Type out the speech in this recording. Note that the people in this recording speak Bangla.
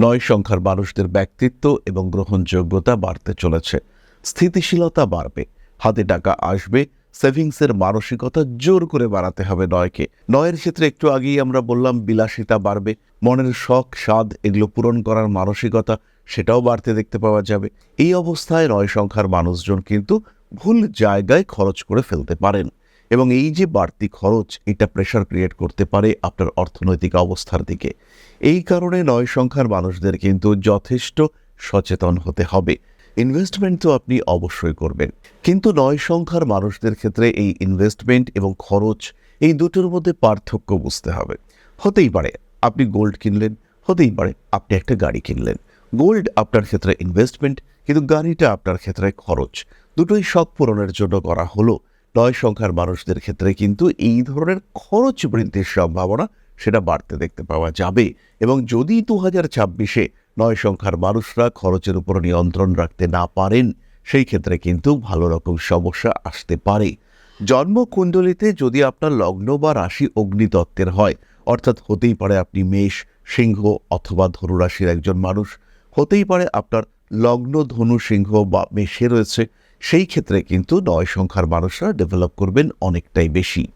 নয় সংখ্যার মানুষদের ব্যক্তিত্ব এবং গ্রহণযোগ্যতা বাড়তে চলেছে। স্থিতিশীলতা বাড়বে। হাতে টাকা আসবে, সেভিংসের মানসিকতা জোর করে বাড়াতে হবে নয়কে। নয়ের ক্ষেত্রে একটু আগেই আমরা বললাম, বিলাসিতা বাড়বে। মনের শখ, স্বাদ এগুলো পূরণ করার মানসিকতা, সেটাও বাড়তে দেখতে পাওয়া যাবে। এই অবস্থায় নয় সংখ্যার মানুষজন কিন্তু ভুল জায়গায় খরচ করে ফেলতে পারেন। এবং এই যে বাড়তি খরচ, এটা প্রেশার ক্রিয়েট করতে পারে আপনার অর্থনৈতিক অবস্থার দিকে। এই কারণে নয় সংখ্যার মানুষদের কিন্তু যথেষ্ট সচেতন হতে হবে। ইনভেস্টমেন্ট তো আপনি অবশ্যই করবেন। কিন্তু নয় সংখ্যার মানুষদের ক্ষেত্রে এই ইনভেস্টমেন্ট এবং খরচ, এই দুটোর মধ্যে পার্থক্য বুঝতে হবে। হতেই পারে, আপনি গোল্ড কিনলেন, হতেই পারে, আপনি একটা গাড়ি কিনলেন। গোল্ড আপনার ক্ষেত্রে ইনভেস্টমেন্ট কিন্তু গাড়িটা আপনার ক্ষেত্রে খরচ। দুটোই শখ পূরণের জন্য করা হলো। নয় সংখ্যার মানুষদের ক্ষেত্রে কিন্তু এই ধরনের খরচ বৃদ্ধির সম্ভাবনা সেটা বাড়তে দেখতে পাওয়া যাবে। এবং যদি দু হাজার ছাব্বিশে নয় সংখ্যার মানুষরা খরচের উপর নিয়ন্ত্রণ রাখতে না পারেন, সেই ক্ষেত্রে কিন্তু ভালো রকম সমস্যা আসতে পারে। জন্মকুণ্ডলিতে যদি আপনার লগ্ন বা রাশি অগ্নিতত্ত্বের হয়, অর্থাৎ হতেই পারে আপনি মেষ, সিংহ অথবা ধনুরাশির একজন মানুষ, হতেই পারে আপনার লগ্ন, ধনু, সিংহ বা মেষে রয়েছে, সেই ক্ষেত্রে কিন্তু নয় সংখ্যার মানুষরা ডেভেলপ করবেন অনেকটাই বেশি।